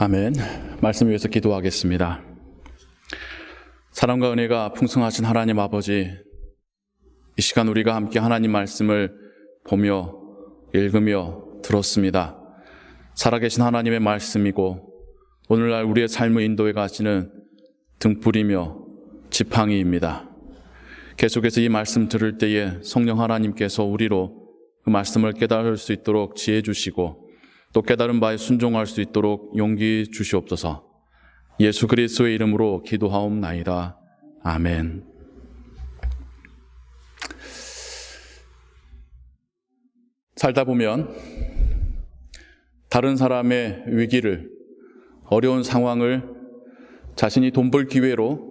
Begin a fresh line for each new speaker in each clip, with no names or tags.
아멘. 말씀 위해서 기도하겠습니다. 사랑과 은혜가 풍성하신 하나님 아버지, 이 시간 우리가 함께 하나님 말씀을 보며 읽으며 들었습니다. 살아계신 하나님의 말씀이고, 오늘날 우리의 삶의 인도에 가시는 등불이며 지팡이입니다. 계속해서 이 말씀 들을 때에 성령 하나님께서 우리로 그 말씀을 깨달을 수 있도록 지혜 주시고, 또 깨달은 바에 순종할 수 있도록 용기 주시옵소서. 예수 그리스도의 이름으로 기도하옵나이다. 아멘. 살다 보면 다른 사람의 위기를 어려운 상황을 자신이 돈 벌 기회로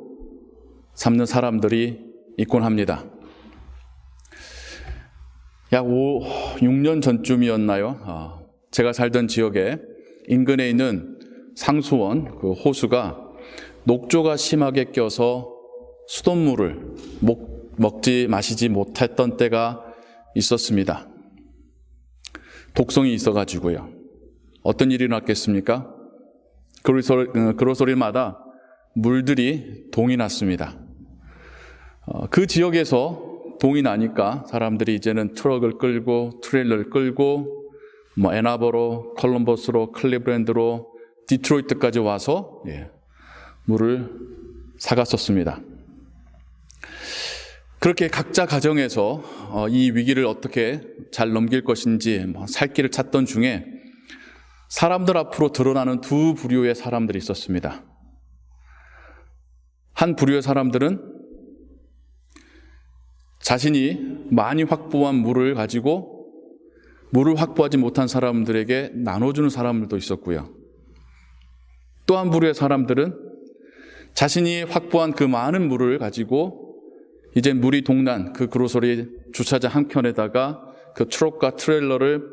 삼는 사람들이 있곤 합니다. 약 5, 6년 전쯤이었나요? 아, 제가 살던 지역에 인근에 있는 상수원 그 호수가 녹조가 심하게 껴서 수돗물을 먹, 먹지 마시지 못했던 때가 있었습니다. 독성이 있어가지고요. 어떤 일이 났겠습니까? 그로소리, 그로소리마다 물들이 동이 났습니다. 어, 그 지역에서 동이 나니까 사람들이 이제는 트럭을 끌고 트레일러를 끌고 뭐 애나버로, 컬럼버스로, 클리브랜드로, 디트로이트까지 와서 예, 물을 사갔었습니다. 그렇게 각자 가정에서 어, 이 위기를 어떻게 잘 넘길 것인지 뭐살 길을 찾던 중에 사람들 앞으로 드러나는 두 부류의 사람들이 있었습니다. 한 부류의 사람들은 자신이 많이 확보한 물을 가지고 물을 확보하지 못한 사람들에게 나눠주는 사람들도 있었고요. 또한 부류의 사람들은 자신이 확보한 그 많은 물을 가지고 이제 물이 동난 그 그로소리 주차장 한켠에다가 그 트럭과 트레일러를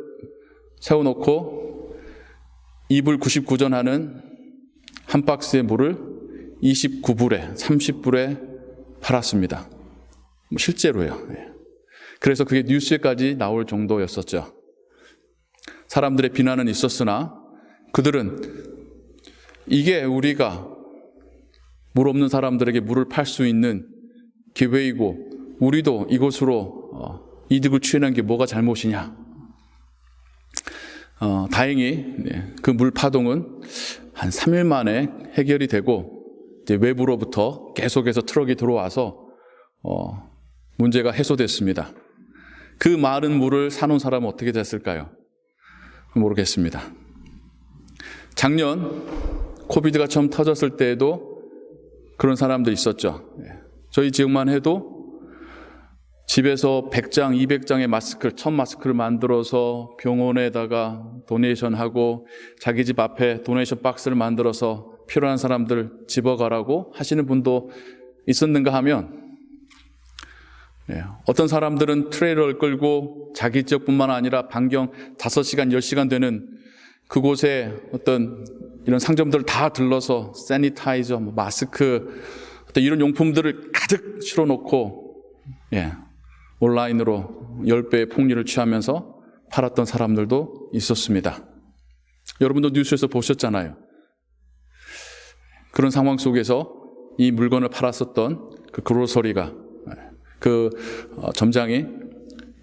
세워놓고 이불 99전 하는 한 박스의 물을 29불에, 30불에 팔았습니다. 뭐 실제로요. 그래서 그게 뉴스에까지 나올 정도였었죠. 사람들의 비난은 있었으나 그들은 이게 우리가 물 없는 사람들에게 물을 팔 수 있는 기회이고 우리도 이곳으로 어, 이득을 취하는 게 뭐가 잘못이냐. 어, 다행히 그 물 파동은 한 3일 만에 해결이 되고 외부로부터 계속해서 트럭이 들어와서 어, 문제가 해소됐습니다. 그 많은 물을 사놓은 사람은 어떻게 됐을까요? 모르겠습니다. 작년 코비드가 처음 터졌을 때에도 그런 사람도 있었죠. 저희 지역만 해도 집에서 100장, 200장의 마스크를, 첫 마스크를 만들어서 병원에다가 도네이션하고 자기 집 앞에 도네이션 박스를 만들어서 필요한 사람들 집어가라고 하시는 분도 있었는가 하면 예, 어떤 사람들은 트레일러를 끌고 자기 지역뿐만 아니라 반경 5시간, 10시간 되는 그곳에 어떤 이런 상점들을 다 들러서 세니타이저, 뭐 마스크, 어떤 이런 용품들을 가득 실어놓고 예, 온라인으로 10배의 폭리를 취하면서 팔았던 사람들도 있었습니다. 여러분도 뉴스에서 보셨잖아요. 그런 상황 속에서 이 물건을 팔았었던 그 그로서리가 그 어, 점장이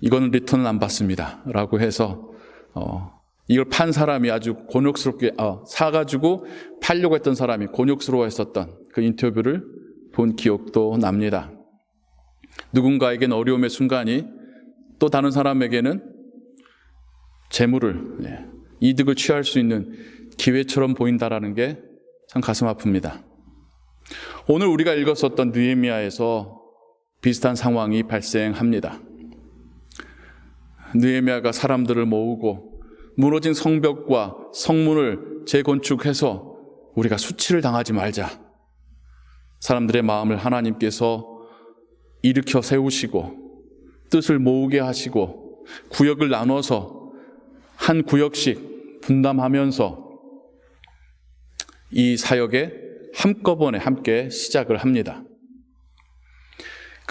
이거는 리턴은 안 받습니다. 라고 해서 어, 이걸 판 사람이 아주 곤욕스럽게 어, 사가지고 팔려고 했던 사람이 곤욕스러워했었던 그 인터뷰를 본 기억도 납니다. 누군가에겐 어려움의 순간이 또 다른 사람에게는 재물을 예, 이득을 취할 수 있는 기회처럼 보인다라는 게 참 가슴 아픕니다. 오늘 우리가 읽었었던 느헤미야에서 비슷한 상황이 발생합니다. 느헤미야가 사람들을 모으고 무너진 성벽과 성문을 재건축해서 우리가 수치를 당하지 말자. 사람들의 마음을 하나님께서 일으켜 세우시고 뜻을 모으게 하시고 구역을 나눠서 한 구역씩 분담하면서 이 사역에 한꺼번에 함께 시작을 합니다.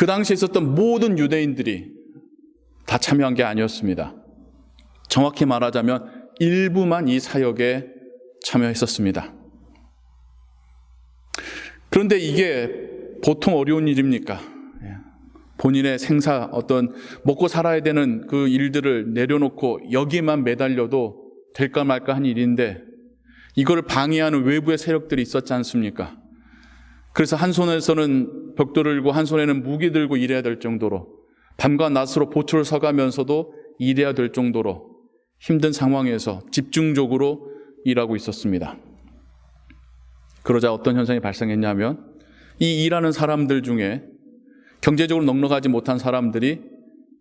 그 당시에 있었던 모든 유대인들이 다 참여한 게 아니었습니다. 정확히 말하자면 일부만 이 사역에 참여했었습니다. 그런데 이게 보통 어려운 일입니까? 예. 본인의 생사, 어떤 먹고 살아야 되는 그 일들을 내려놓고 여기에만 매달려도 될까 말까 한 일인데 이거를 방해하는 외부의 세력들이 있었지 않습니까? 그래서 한 손에서는 벽돌을 들고 한 손에는 무기 들고 일해야 될 정도로 밤과 낮으로 보초를 서가면서도 일해야 될 정도로 힘든 상황에서 집중적으로 일하고 있었습니다. 그러자 어떤 현상이 발생했냐면 이 일하는 사람들 중에 경제적으로 넉넉하지 못한 사람들이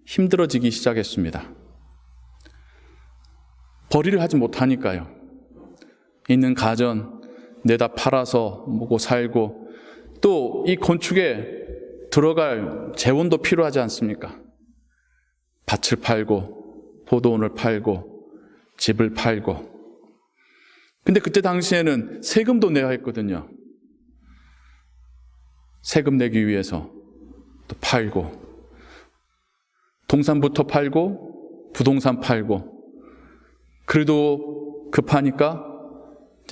힘들어지기 시작했습니다. 벌이를 하지 못하니까요. 있는 가전 내다 팔아서 먹고 살고 또 이 건축에 들어갈 재원도 필요하지 않습니까? 밭을 팔고 포도원을 팔고 집을 팔고 근데 그때 당시에는 세금도 내야 했거든요. 세금 내기 위해서 또 팔고 동산부터 팔고 부동산 팔고 그래도 급하니까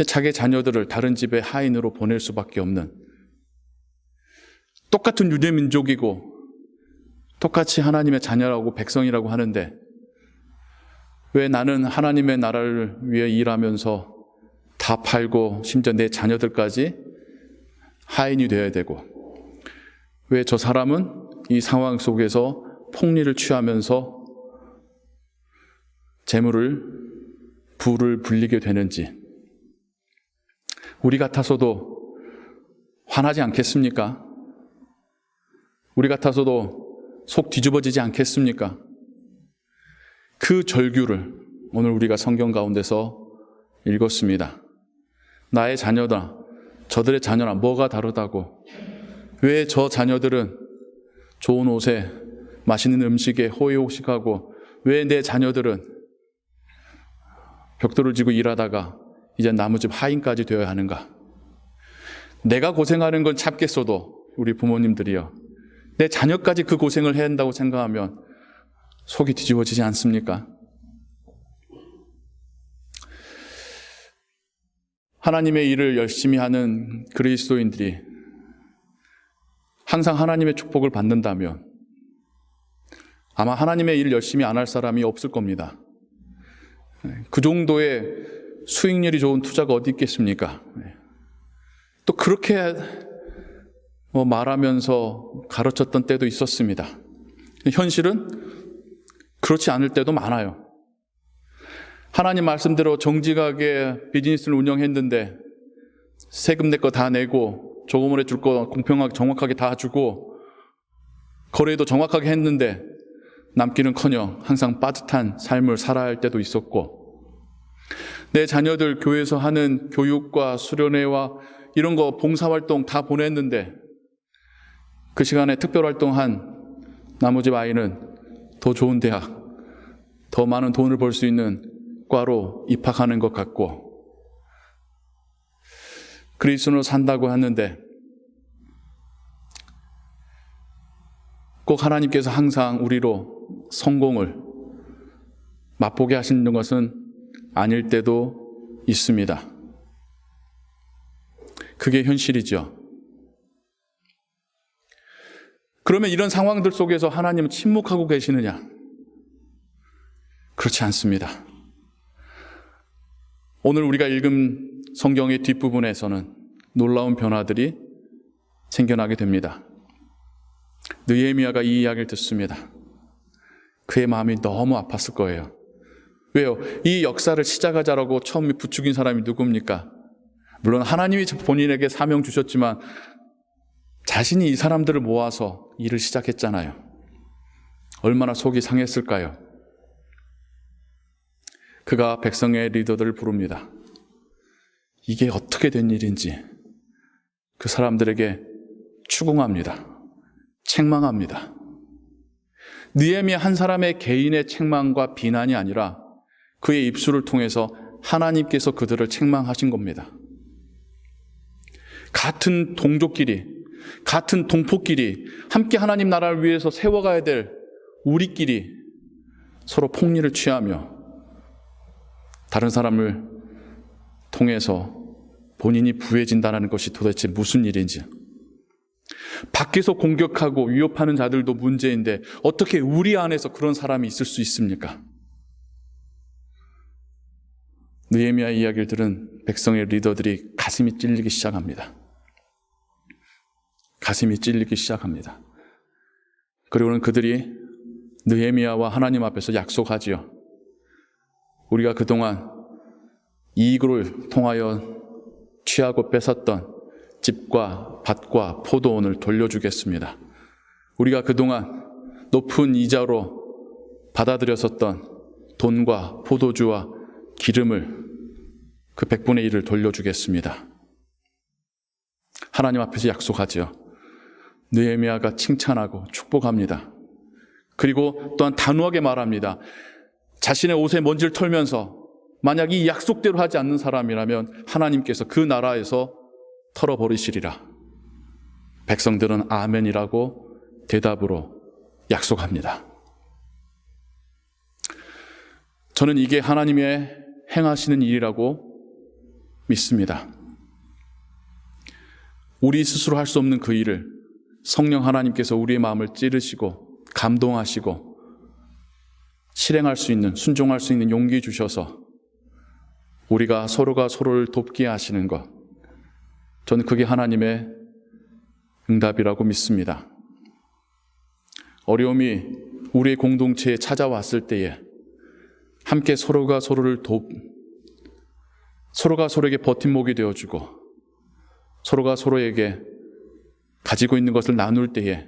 자기 자녀들을 다른 집에 하인으로 보낼 수밖에 없는 똑같은 유대 민족이고 똑같이 하나님의 자녀라고 백성이라고 하는데 왜 나는 하나님의 나라를 위해 일하면서 다 팔고 심지어 내 자녀들까지 하인이 되어야 되고 왜 저 사람은 이 상황 속에서 폭리를 취하면서 재물을 부를 불리게 되는지 우리 같아서도 화나지 않겠습니까? 우리 같아서도 속 뒤집어지지 않겠습니까? 그 절규를 오늘 우리가 성경 가운데서 읽었습니다. 나의 자녀다. 저들의 자녀라 뭐가 다르다고? 왜 저 자녀들은 좋은 옷에 맛있는 음식에 호의호식하고 왜 내 자녀들은 벽돌을 지고 일하다가 이제 나무집 하인까지 되어야 하는가? 내가 고생하는 건 참겠어도 우리 부모님들이요. 내 자녀까지 그 고생을 해야 한다고 생각하면 속이 뒤집어지지 않습니까? 하나님의 일을 열심히 하는 그리스도인들이 항상 하나님의 축복을 받는다면 아마 하나님의 일을 열심히 안 할 사람이 없을 겁니다. 그 정도의 수익률이 좋은 투자가 어디 있겠습니까? 또 그렇게 뭐 말하면서 가르쳤던 때도 있었습니다. 현실은 그렇지 않을 때도 많아요. 하나님 말씀대로 정직하게 비즈니스를 운영했는데 세금 내 거 다 내고 조금을 해줄 거 공평하게 정확하게 다 주고 거래도 정확하게 했는데 남기는커녕 항상 빠듯한 삶을 살아야 할 때도 있었고 내 자녀들 교회에서 하는 교육과 수련회와 이런 거 봉사활동 다 보냈는데 그 시간에 특별활동한 나머지 아이는 더 좋은 대학, 더 많은 돈을 벌 수 있는 과로 입학하는 것 같고 그리스도로 산다고 하는데 꼭 하나님께서 항상 우리로 성공을 맛보게 하시는 것은 아닐 때도 있습니다. 그게 현실이죠. 그러면 이런 상황들 속에서 하나님은 침묵하고 계시느냐? 그렇지 않습니다. 오늘 우리가 읽은 성경의 뒷부분에서는 놀라운 변화들이 생겨나게 됩니다. 느헤미야가 이 이야기를 듣습니다. 그의 마음이 너무 아팠을 거예요. 왜요? 이 역사를 시작하자라고 처음에 부추긴 사람이 누굽니까? 물론 하나님이 본인에게 사명 주셨지만 자신이 이 사람들을 모아서 일을 시작했잖아요. 얼마나 속이 상했을까요? 그가 백성의 리더들을 부릅니다. 이게 어떻게 된 일인지 그 사람들에게 추궁합니다. 책망합니다. 니엠이 한 사람의 개인의 책망과 비난이 아니라 그의 입술을 통해서 하나님께서 그들을 책망하신 겁니다. 같은 동족끼리 같은 동포끼리 함께 하나님 나라를 위해서 세워가야 될 우리끼리 서로 폭리를 취하며 다른 사람을 통해서 본인이 부해진다는 것이 도대체 무슨 일인지. 밖에서 공격하고 위협하는 자들도 문제인데 어떻게 우리 안에서 그런 사람이 있을 수 있습니까? 느헤미야 이야기를 들은 백성의 리더들이 가슴이 찔리기 시작합니다. 가슴이 찔리기 시작합니다. 그리고는 그들이 느헤미야와 하나님 앞에서 약속하지요. 우리가 그동안 이익을 통하여 취하고 뺏었던 집과 밭과 포도원을 돌려주겠습니다. 우리가 그동안 높은 이자로 받아들였었던 돈과 포도주와 기름을 그 100분의 1을 돌려주겠습니다. 하나님 앞에서 약속하지요. 느헤미야가 칭찬하고 축복합니다. 그리고 또한 단호하게 말합니다. 자신의 옷에 먼지를 털면서 만약 이 약속대로 하지 않는 사람이라면 하나님께서 그 나라에서 털어버리시리라. 백성들은 아멘이라고 대답으로 약속합니다. 저는 이게 하나님의 행하시는 일이라고 믿습니다. 우리 스스로 할 수 없는 그 일을 성령 하나님께서 우리의 마음을 찌르시고 감동하시고 실행할 수 있는, 순종할 수 있는 용기 주셔서 우리가 서로가 서로를 돕게 하시는 것. 저는 그게 하나님의 응답이라고 믿습니다. 어려움이 우리의 공동체에 찾아왔을 때에 함께 서로가 서로를 돕, 서로가 서로에게 버팀목이 되어주고 서로가 서로에게 가지고 있는 것을 나눌 때에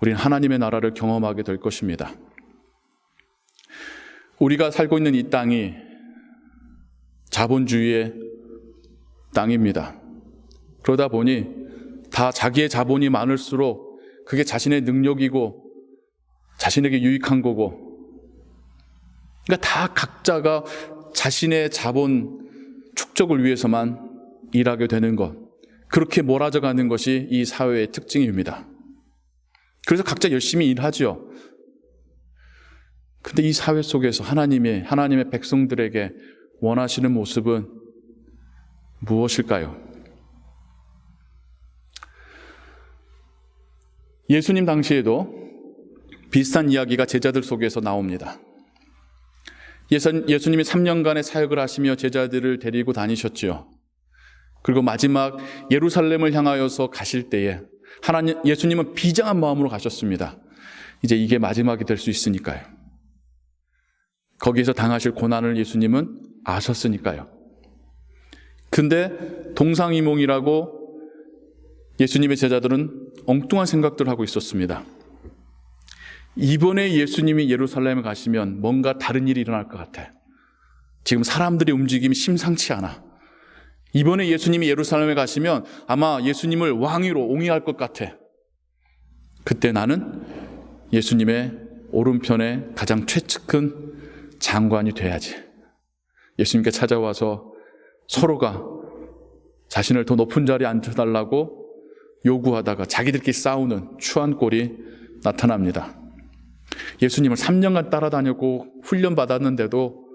우리는 하나님의 나라를 경험하게 될 것입니다. 우리가 살고 있는 이 땅이 자본주의의 땅입니다. 그러다 보니 다 자기의 자본이 많을수록 그게 자신의 능력이고 자신에게 유익한 거고 그러니까 다 각자가 자신의 자본 축적을 위해서만 일하게 되는 것. 그렇게 몰아져 가는 것이 이 사회의 특징입니다. 그래서 각자 열심히 일하지요. 근데 이 사회 속에서 하나님의, 하나님의 백성들에게 원하시는 모습은 무엇일까요? 예수님 당시에도 비슷한 이야기가 제자들 속에서 나옵니다. 예수님이 3년간의 사역을 하시며 제자들을 데리고 다니셨지요. 그리고 마지막 예루살렘을 향하여서 가실 때에 하나님 예수님은 비장한 마음으로 가셨습니다. 이제 이게 마지막이 될 수 있으니까요. 거기에서 당하실 고난을 예수님은 아셨으니까요. 근데 동상이몽이라고 예수님의 제자들은 엉뚱한 생각들을 하고 있었습니다. 이번에 예수님이 예루살렘에 가시면 뭔가 다른 일이 일어날 것 같아. 지금 사람들의 움직임이 심상치 않아. 이번에 예수님이 예루살렘에 가시면 아마 예수님을 왕위로 옹이할 것 같아. 그때 나는 예수님의 오른편에 가장 최측근 장관이 돼야지. 예수님께 찾아와서 서로가 자신을 더 높은 자리에 앉혀달라고 요구하다가 자기들끼리 싸우는 추한 꼴이 나타납니다. 예수님을 3년간 따라다녔고 훈련받았는데도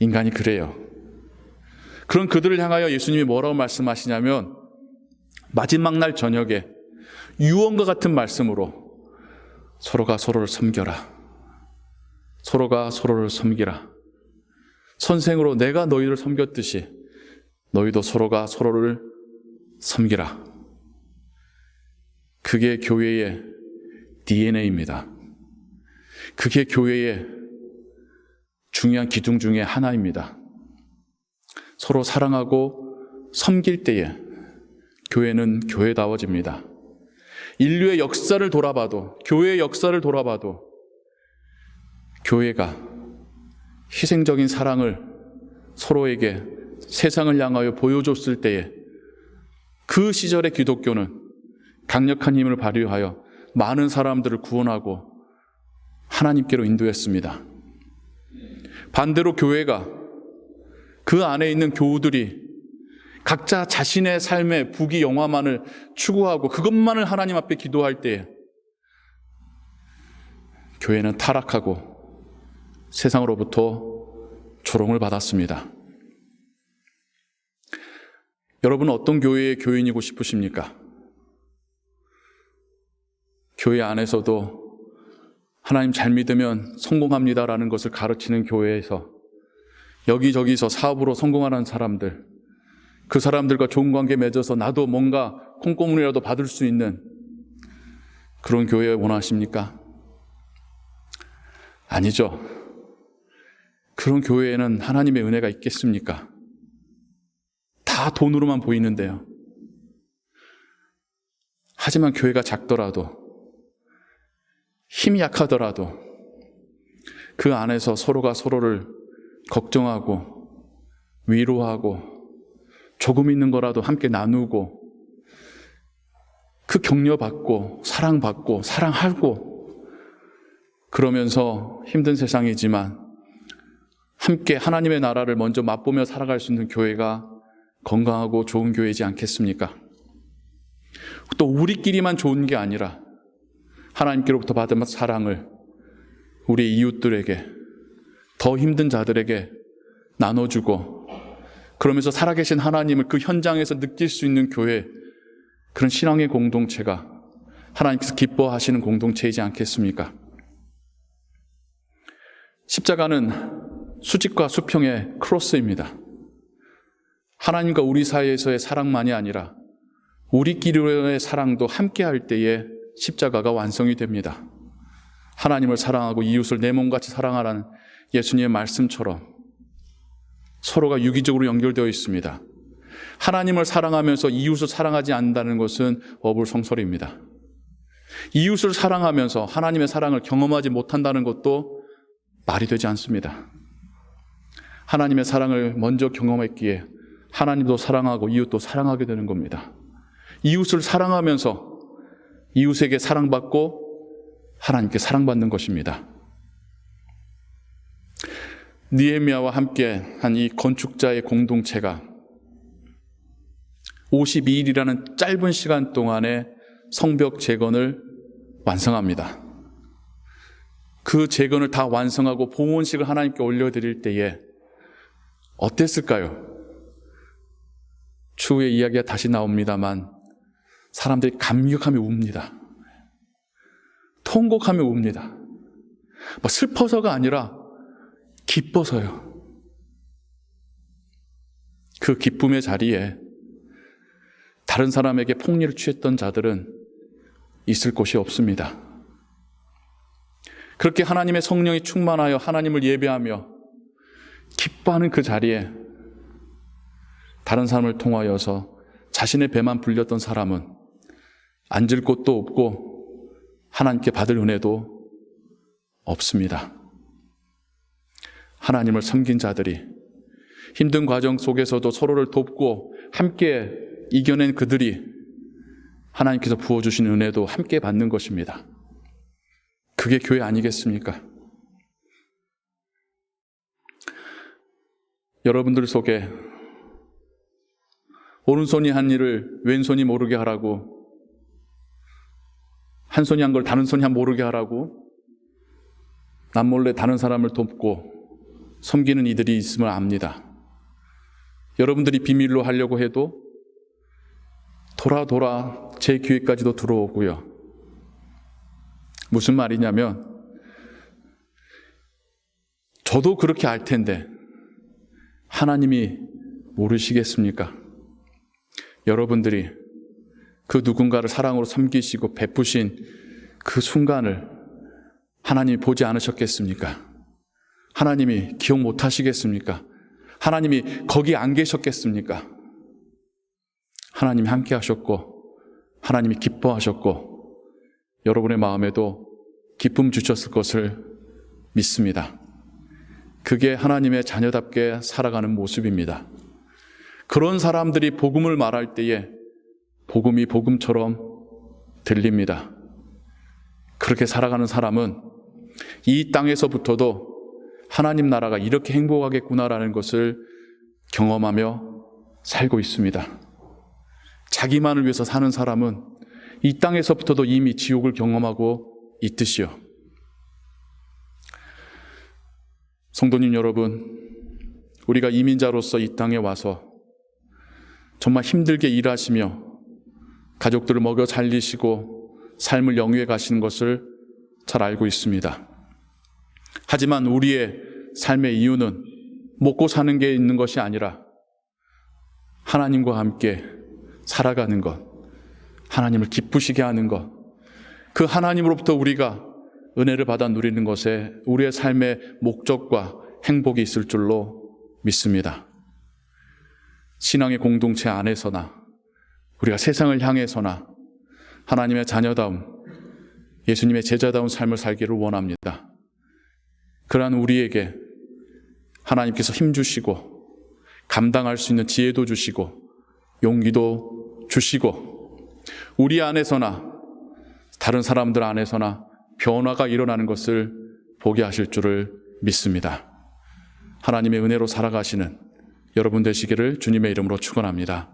인간이 그래요. 그런 그들을 향하여 예수님이 뭐라고 말씀하시냐면 마지막 날 저녁에 유언과 같은 말씀으로 서로가 서로를 섬겨라. 서로가 서로를 섬기라. 선생으로 내가 너희를 섬겼듯이 너희도 서로가 서로를 섬기라. 그게 교회의 DNA입니다. 그게 교회의 중요한 기둥 중에 하나입니다. 서로 사랑하고 섬길 때에 교회는 교회다워집니다. 인류의 역사를 돌아봐도, 교회의 역사를 돌아봐도, 교회가 희생적인 사랑을 서로에게 세상을 향하여 보여줬을 때에 그 시절의 기독교는 강력한 힘을 발휘하여 많은 사람들을 구원하고 하나님께로 인도했습니다. 반대로 교회가 그 안에 있는 교우들이 각자 자신의 삶의 부귀 영화만을 추구하고 그것만을 하나님 앞에 기도할 때 교회는 타락하고 세상으로부터 조롱을 받았습니다. 여러분은 어떤 교회의 교인이고 싶으십니까? 교회 안에서도 하나님 잘 믿으면 성공합니다라는 것을 가르치는 교회에서 여기저기서 사업으로 성공하는 사람들, 그 사람들과 좋은 관계 맺어서 나도 뭔가 콩고물이라도 받을 수 있는 그런 교회 원하십니까? 아니죠. 그런 교회에는 하나님의 은혜가 있겠습니까? 다 돈으로만 보이는데요. 하지만 교회가 작더라도 힘이 약하더라도 그 안에서 서로가 서로를 걱정하고 위로하고 조금 있는 거라도 함께 나누고 그 격려받고 사랑받고 사랑하고 그러면서 힘든 세상이지만 함께 하나님의 나라를 먼저 맛보며 살아갈 수 있는 교회가 건강하고 좋은 교회이지 않겠습니까? 또 우리끼리만 좋은 게 아니라 하나님께로부터 받은 사랑을 우리 이웃들에게 더 힘든 자들에게 나눠주고 그러면서 살아계신 하나님을 그 현장에서 느낄 수 있는 교회 그런 신앙의 공동체가 하나님께서 기뻐하시는 공동체이지 않겠습니까? 십자가는 수직과 수평의 크로스입니다. 하나님과 우리 사이에서의 사랑만이 아니라 우리끼리의 사랑도 함께 할 때에 십자가가 완성이 됩니다. 하나님을 사랑하고 이웃을 내 몸같이 사랑하라는 예수님의 말씀처럼 서로가 유기적으로 연결되어 있습니다. 하나님을 사랑하면서 이웃을 사랑하지 않는다는 것은 어불성설입니다. 이웃을 사랑하면서 하나님의 사랑을 경험하지 못한다는 것도 말이 되지 않습니다. 하나님의 사랑을 먼저 경험했기에 하나님도 사랑하고 이웃도 사랑하게 되는 겁니다. 이웃을 사랑하면서 이웃에게 사랑받고 하나님께 사랑받는 것입니다. 니에미아와 함께 한 이 건축자의 공동체가 52일이라는 짧은 시간 동안에 성벽 재건을 완성합니다. 그 재건을 다 완성하고 봉헌식을 하나님께 올려드릴 때에 어땠을까요? 추후에 이야기가 다시 나옵니다만 사람들이 감격하며 웁니다. 통곡하며 웁니다. 뭐 슬퍼서가 아니라 기뻐서요. 그 기쁨의 자리에 다른 사람에게 폭리를 취했던 자들은 있을 곳이 없습니다. 그렇게 하나님의 성령이 충만하여 하나님을 예배하며 기뻐하는 그 자리에 다른 사람을 통하여서 자신의 배만 불렸던 사람은 앉을 곳도 없고 하나님께 받을 은혜도 없습니다. 하나님을 섬긴 자들이 힘든 과정 속에서도 서로를 돕고 함께 이겨낸 그들이 하나님께서 부어주신 은혜도 함께 받는 것입니다. 그게 교회 아니겠습니까? 여러분들 속에 오른손이 한 일을 왼손이 모르게 하라고 한 손이 한 걸 다른 손이 한 모르게 하라고 남몰래 다른 사람을 돕고 섬기는 이들이 있음을 압니다. 여러분들이 비밀로 하려고 해도 돌아 돌아 제 귀에까지도 들어오고요. 무슨 말이냐면 저도 그렇게 알 텐데 하나님이 모르시겠습니까? 여러분들이 그 누군가를 사랑으로 섬기시고 베푸신 그 순간을 하나님이 보지 않으셨겠습니까? 하나님이 기억 못 하시겠습니까? 하나님이 거기 안 계셨겠습니까? 하나님이 함께 하셨고, 하나님이 기뻐하셨고, 여러분의 마음에도 기쁨 주셨을 것을 믿습니다. 그게 하나님의 자녀답게 살아가는 모습입니다. 그런 사람들이 복음을 말할 때에 복음이 복음처럼 들립니다. 그렇게 살아가는 사람은 이 땅에서부터도 하나님 나라가 이렇게 행복하겠구나라는 것을 경험하며 살고 있습니다. 자기만을 위해서 사는 사람은 이 땅에서부터도 이미 지옥을 경험하고 있듯이요. 성도님 여러분, 우리가 이민자로서 이 땅에 와서 정말 힘들게 일하시며 가족들을 먹여 살리시고 삶을 영위해 가시는 것을 잘 알고 있습니다. 하지만 우리의 삶의 이유는 먹고 사는 게 있는 것이 아니라 하나님과 함께 살아가는 것, 하나님을 기쁘시게 하는 것, 그 하나님으로부터 우리가 은혜를 받아 누리는 것에 우리의 삶의 목적과 행복이 있을 줄로 믿습니다. 신앙의 공동체 안에서나 우리가 세상을 향해서나 하나님의 자녀다움, 예수님의 제자다운 삶을 살기를 원합니다. 그러한 우리에게 하나님께서 힘 주시고 감당할 수 있는 지혜도 주시고 용기도 주시고 우리 안에서나 다른 사람들 안에서나 변화가 일어나는 것을 보게 하실 줄을 믿습니다. 하나님의 은혜로 살아가시는 여러분 되시기를 주님의 이름으로 축원합니다.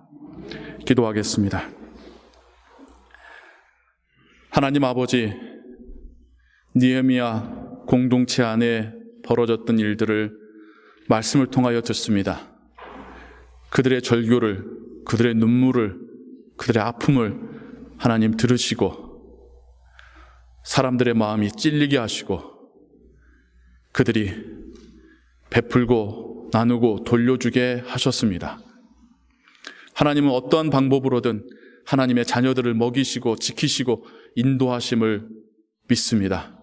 기도하겠습니다. 하나님 아버지 니에미야 공동체 안에 벌어졌던 일들을 말씀을 통하여 듣습니다. 그들의 절규를, 그들의 눈물을, 그들의 아픔을 하나님 들으시고 사람들의 마음이 찔리게 하시고 그들이 베풀고 나누고 돌려주게 하셨습니다. 하나님은 어떠한 방법으로든 하나님의 자녀들을 먹이시고 지키시고 인도하심을 믿습니다.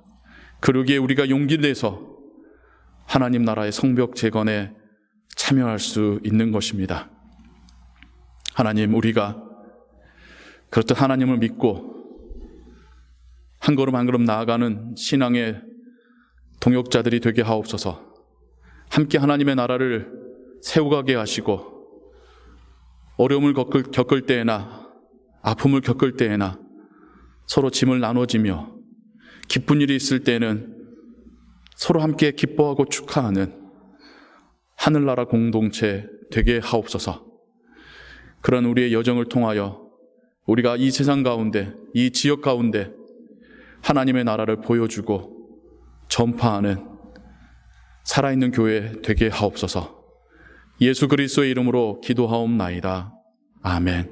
그러기에 우리가 용기 내서 하나님 나라의 성벽 재건에 참여할 수 있는 것입니다. 하나님, 우리가 그렇듯 하나님을 믿고 한 걸음 한 걸음 나아가는 신앙의 동역자들이 되게 하옵소서. 함께 하나님의 나라를 세워가게 하시고 어려움을 겪을, 겪을 때에나 아픔을 겪을 때에나 서로 짐을 나눠지며 기쁜 일이 있을 때는 서로 함께 기뻐하고 축하하는 하늘나라 공동체 되게 하옵소서. 그런 우리의 여정을 통하여 우리가 이 세상 가운데, 이 지역 가운데 하나님의 나라를 보여주고 전파하는 살아있는 교회 되게 하옵소서. 예수 그리스도의 이름으로 기도하옵나이다. 아멘.